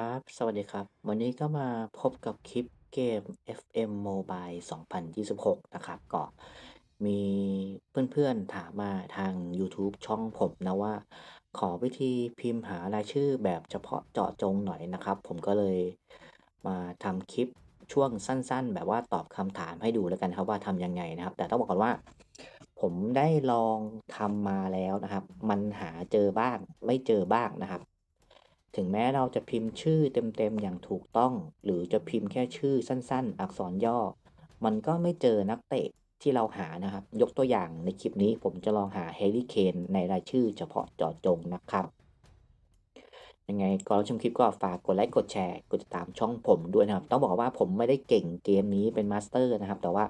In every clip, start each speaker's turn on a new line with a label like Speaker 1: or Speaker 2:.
Speaker 1: ครับ สวัสดีครับ วันนี้ก็มาพบกับคลิปเกม FM Mobile 2026 นะครับ ก็มีเพื่อนๆถามมาทางยูทูบช่องผมนะว่า ขอวิธีพิมพ์หารายชื่อแบบเฉพาะเจาะจงหน่อยนะครับ ผมก็เลยมาทำคลิปช่วงสั้นๆ แบบว่าตอบคำถามให้ดูแล้วกันครับว่าทำยังไงนะครับ แต่ต้องบอกก่อนว่า ผมได้ลองทำมาแล้วนะครับ มันหาเจอบ้างไม่เจอบ้างนะครับ ถึงแม้เราจะพิมพ์ชื่อเต็มๆอย่างถูกต้อง หรือจะพิมพ์แค่ชื่อสั้น ๆ อักษรย่อ มันก็ไม่เจอนักเตะที่เราหานะครับ ยกตัวอย่างในคลิปนี้ผมจะลองหา Harry Kane ในรายชื่อเฉพาะเจาะจงนะครับยังไงก่อนชมคลิปก็ฝากกดไลค์กดแชร์กดติดตามช่องผมด้วยนะครับ ต้องบอกว่าผมไม่ได้เก่งเกมนี้เป็นมาสเตอร์นะครับ แต่ว่า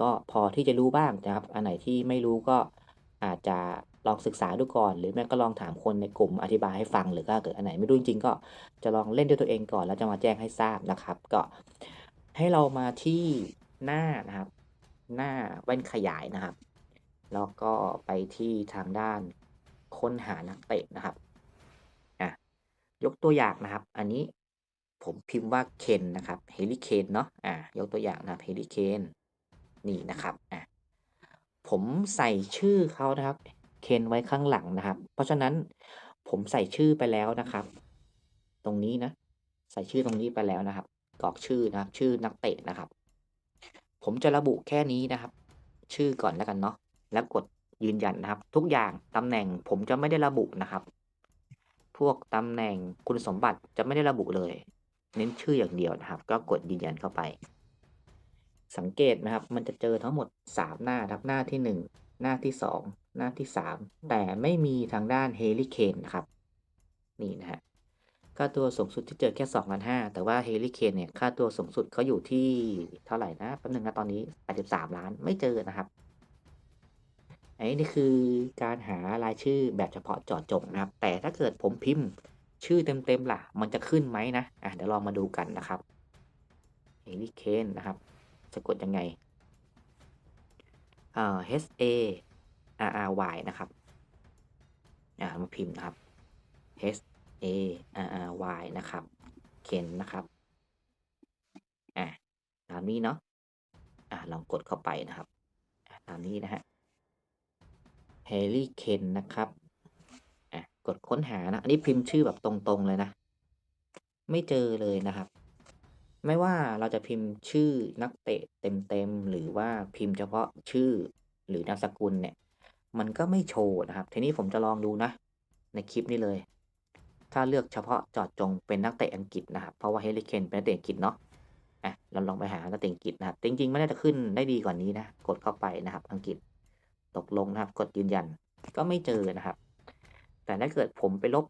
Speaker 1: ก็พอที่จะรู้บ้างนะครับ อันไหนที่ไม่รู้ก็อาจจะ ลองศึกษาดูก่อน หรือแม่ก็ลองถามคนในกลุ่มอธิบายให้ฟัง หรือถ้าเกิดอันไหนไม่รู้จริงๆก็จะลองเล่นด้วยตัวเองก่อน แล้วจะมาแจ้งให้ทราบนะครับ ก็ให้เรามาที่หน้านะครับ หน้าแว่นขยายนะครับ แล้วก็ไปที่ทางด้านค้นหานักเตะนะครับอะยกตัวอย่างนะครับ อันนี้ผมพิมพ์ว่าเคนนะครับเฮลิเคนเนาะอะยกตัวอย่างนะเฮลิเคนนี่นะครับอะผมใส่ชื่อเขานะครับ เคนไว้ข้างหลังนะครับ เพราะฉะนั้นผมใส่ชื่อไปแล้วนะครับ ตรงนี้นะ ใส่ชื่อตรงนี้ไปแล้วนะครับกรอกชื่อนะครับ ชื่อนักเตะนะครับ ผมจะระบุแค่นี้นะครับ ชื่อก่อนแล้วกันเนาะแล้วกดยืนยันนะครับ ทุกอย่างตำแหน่งผมจะไม่ได้ระบุนะครับ พวกตำแหน่งคุณสมบัติจะไม่ได้ระบุเลย เน้นชื่ออย่างเดียวนะครับ ก็กดยืนยันเข้าไป สังเกตนะครับ มันจะเจอทั้งหมด 3 หน้าครับหน้าที่ 1 หน้าที่ 2 หน้าที่ 3 แต่ไม่มีทางด้านเฮลิเคนนะครับ นี่นะฮะค่าตัวสูงสุดที่เจอแค่2ล้าน5แต่ว่าเฮลิเคนเนี่ยค่าตัวสูงสุดเขาอยู่ที่เท่าไหร่นะแป๊บนึงนะตอนนี้83ล้านไม่เจอนะครับอันนี้นี่คือการหารายชื่อแบบเฉพาะเจาะจงนะครับ แต่ถ้าเกิดผมพิมพ์ชื่อเต็มๆล่ะ มันจะขึ้นไหมนะอะเดี๋ยวลองมาดูกันนะครับเฮลิเคนนะครับ สะกดยังไงเอ่อ H A R R Y นะครับ อ่ามาพิมพ์นะครับ H A R R Y นะครับเคนนะครับ อ่าตามนี้เนาะ อ่าลองกดเข้าไปนะครับ ตามนี้นะฮะเฮลิเคนนะครับ อะ กดค้นหานะ อันนี้พิมพ์ชื่อแบบตรงๆเลยนะ ไม่เจอเลยนะครับ ไม่ว่าเราจะพิมพ์ชื่อนักเตะเต็มๆ หรือว่าพิมพ์เฉพาะชื่อหรือนามสกุลเนี่ย มันก็ไม่โชว์นะครับ ทีนี้ผมจะลองดูนะ ในคลิปนี้เลย ถ้าเลือกเฉพาะจาะจงเป็นนักเตะอังกฤษนะครับ เพราะว่าเฮลิเคนเป็นนักเตะอังกฤษเนาะอะเราลองไปหานักเตะอังกฤษนะครับ จริงๆ ไม่น่าจะขึ้นได้ดีกว่านี้นะ กดเข้าไปนะครับ อังกฤษ ตกลงนะครับ กดยืนยัน ก็ไม่เจอนะครับ แต่ถ้าเกิดผมไปลบ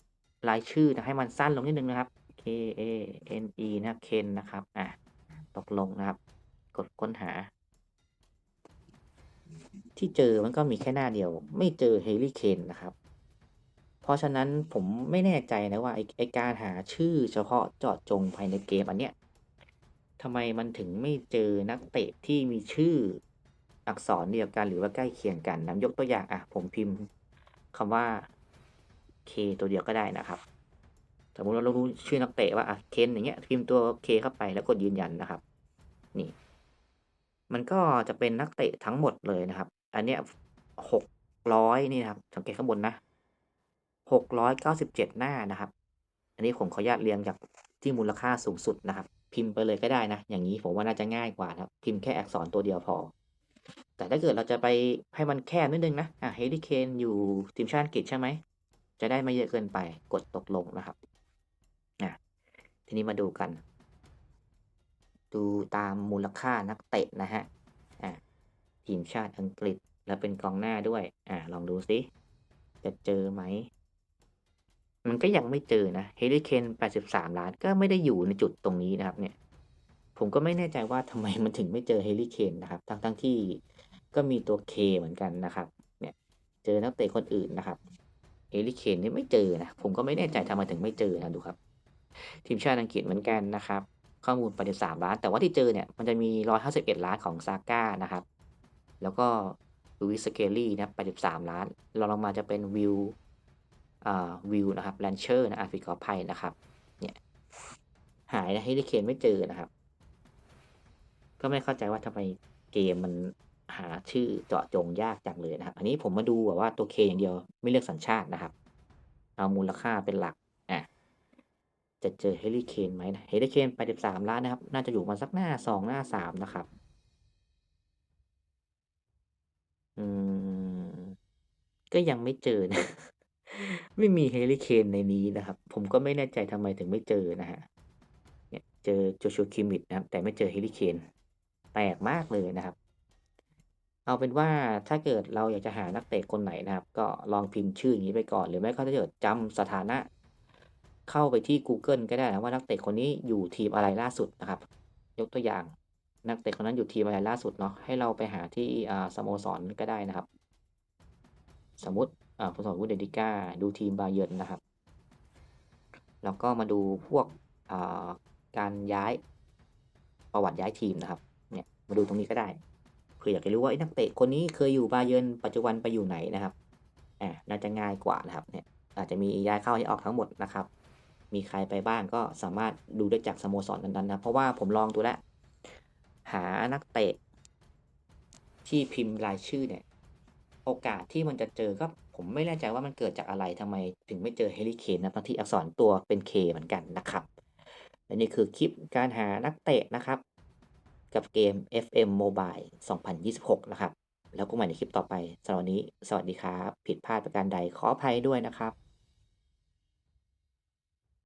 Speaker 1: รายชื่อนะให้มันสั้นลงนิดนึงนะครับ K A N E นะเคนนะครับ อะ ตกลงนะครับ กดค้นหา ที่เจอมันก็มีแค่หน้าเดียว ไม่เจอเฮลิเคนนะครับ เพราะฉะนั้นผมไม่แน่ใจนะว่าไอ้ไอการหาชื่อเฉพาะเจาะจงภายในเกมอันเนี้ยทำไมมันถึงไม่เจอนักเตะที่มีชื่ออักษรเดียวกันหรือว่าใกล้เคียงกันนะยกตัวอย่างอะผมพิมพ์คำว่า K ตัวเดียวก็ได้นะครับสมมติเรารู้ชื่อนักเตะว่าอะเคนอย่างเงี้ยพิมพ์ตัว K เข้าไปแล้วกดยืนยันนะครับ นี่ มันก็จะเป็นนักเตะทั้งหมดเลยนะครับ อันเนี้ยหกร้อยนี่นะครับ สังเกตข้างบนนะหกร้อยเก้าสิบเจ็ดหน้านะครับ อันนี้ผมขออนุญาตเรียงจากที่มูลค่าสูงสุดนะครับ พิมพ์ไปเลยก็ได้นะ อย่างนี้ผมว่าน่าจะง่ายกว่าครับ พิมพ์แค่อักษรตัวเดียวพอ แต่ถ้าเกิดเราจะไปให้มันแคบนิดนึงนะ อะเฮลิเคนอยู่ทีมชาติอังกฤษใช่ไหม จะได้ไม่เยอะเกินไป กดตกลงนะครับ อะ ทีนี้มาดูกัน ดูตามมูลค่านักเตะนะฮะ ทีมชาติอังกฤษ แล้วเป็นกองหน้าด้วย อ่า ลองดูซิ จะเจอไหม มันก็ยังไม่เจอนะเฮลิเคน83 ล้านก็ไม่ได้อยู่ในจุดตรงนี้นะครับ เนี่ย ผมก็ไม่แน่ใจว่าทำไมมันถึงไม่เจอเฮลิเคนนะครับ ทั้งทั้งที่ก็มีตัว K เหมือนกันนะครับ เนี่ย เจอนักเตะคนอื่นนะครับเฮลิเคนนี่ไม่เจอนะ ผมก็ไม่แน่ใจทำไมถึงไม่เจอนะดูครับ ทีมชาติอังกฤษเหมือนกันนะครับข้อมูล83ล้าน แต่ว่าที่เจอเนี่ยมันจะมี 151 ล้านของซาก้านะครับ แล้วก็ลูวิสเกลลี่นะ83ล้านเราลงมาจะเป็นวิวอ่าวิวนะครับแลนเชอร์นะอาฟิกอภัยนะครับ เนี่ย หาย Harry Kane ไม่เจอนะครับ ก็ไม่เข้าใจว่าทำไมเกมมันหาชื่อเจาะจงยากจังเลยนะครับ อันนี้ผมมาดูแบบว่าตัว K อย่างเดียวไม่เลือกสัญชาตินะครับ เอามูลค่าเป็นหลักอาจะเจอ Harry Kane ไหมนะ Harry Kane 83ล้านนะครับ น่าจะอยู่มาสักหน้า2หน้า3นะครับ อืม ก็ยังไม่เจอนะ ไม่มี Harry Kane ในนี้นะครับ ผมก็ไม่แน่ใจทำไมถึงไม่เจอนะครับเนี่ยเจอ Joshua Kimmich นะครับ แต่ไม่เจอ Harry Kane แปลกมากเลยนะครับ เอาเป็นว่าถ้าเกิดเราอยากจะหานักเตะคนไหนนะครับ ก็ลองพิมพ์ชื่ออย่างงี้ไปก่อน หรือไม่ก็ถ้าเกิดจำสถานะ เข้าไปที่กูเกิลก็ได้นะว่านักเตะคนนี้อยู่ทีมอะไรล่าสุดนะครับ ยกตัวอย่างนักเตะคนนั้นอยู่ทีมอะไรล่าสุดเนาะให้เราไปหาที่สโมสรก็ได้นะครับ สมมติอ่าสโมสร Bundesliga ดูทีม Bayern นะครับ แล้วก็มาดูพวกอ่าการย้ายประวัติย้ายทีมนะครับ เนี่ยมาดูตรงนี้ก็ได้เผื่ออยากจะรู้ว่าเอ๊ะนักเตะคนนี้เคยอยู่ Bayern ปัจจุบันไปอยู่ไหนนะครับอาน่าจะง่ายกว่านะครับเนี่ยอาจจะมีย้ายเข้าย้ายออกทั้งหมดนะครับ มีใครไปบ้างก็สามารถดูได้จากสโมสรนั้นๆนะเพราะว่าผมลองดูแล้วหานักเตะที่พิมพ์รายชื่อเนี่ย โอกาสที่มันจะเจอก็ผมไม่แน่ใจว่ามันเกิดจากอะไรทำไม ถึงไม่เจอเฮลิเคนนะทั้งที่อักษรตัวเป็นเคเหมือนกันนะครับและนี่คือคลิปการหานักเตะนะครับ กับเกม FM Mobile 2026 นะครับ แล้วก็ใหม่ในคลิปต่อไปสำหรับวันนี้ สวัสดีครับ ผิดพลาดประการใดขออภัยด้วยนะครับ